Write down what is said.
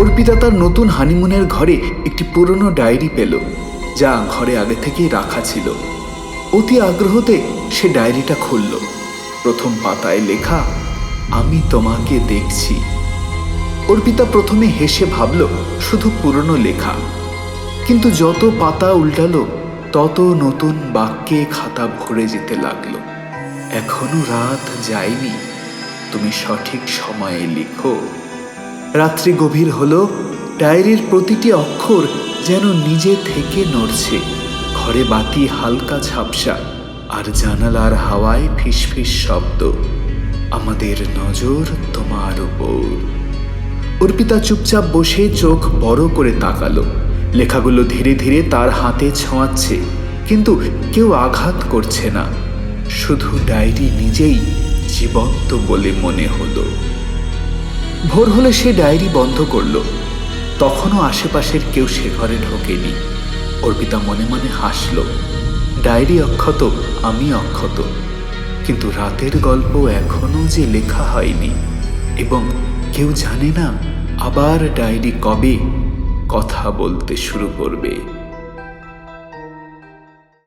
অর্পিতা তার নতুন হানিমুনের ঘরে একটি পুরনো ডায়েরি পেল, যা ঘরে আগে থেকেই রাখা ছিল। অতি আগ্রহতে সে ডায়েরিটা খুলল। প্রথম পাতায় লেখা, আমি তোমাকে দেখছি। অর্পিতা প্রথমে হেসে ভাবল, শুধু পুরনো লেখা। কিন্তু যত পাতা উল্টালো, তত নতুন বাক্যে খাতা ভরে যেতে লাগল। এখনও রাত যায়নি, তুমি সঠিক সময়ে লিখো। রাত্রি গভীর হলো, ডায়েরির প্রতিটি অক্ষর যেন নিজে থেকে নড়ছে। ঘরে বাতি, হালকা ঝাপসা, আর জানালার হাওয়ায় ফিসফিস শব্দ। আমাদের নজর তোমার উপর। অর্পিতা চুপচাপ বসে চোখ বড় করে তাকালো। লেখাগুলো ধীরে ধীরে তার হাতে ছোঁয়াচ্ছে, কিন্তু কেউ আঘাত করছে না। শুধু ডায়েরি নিজেই জীবন্ত বলে মনে হলো। ভোর হলে সে ডায়েরি বন্ধ করল। তখনও আশেপাশের কেউ সে ঘরে ঢোকেনি। অর্পিতা মনে মনে হাসল, ডায়েরি অক্ষত, আমি অক্ষত। কিন্তু রাতের গল্প এখনও যে লেখা হয়নি এবং কেউ জানে না আবার ডায়েরি কবে কথা বলতে শুরু করবে।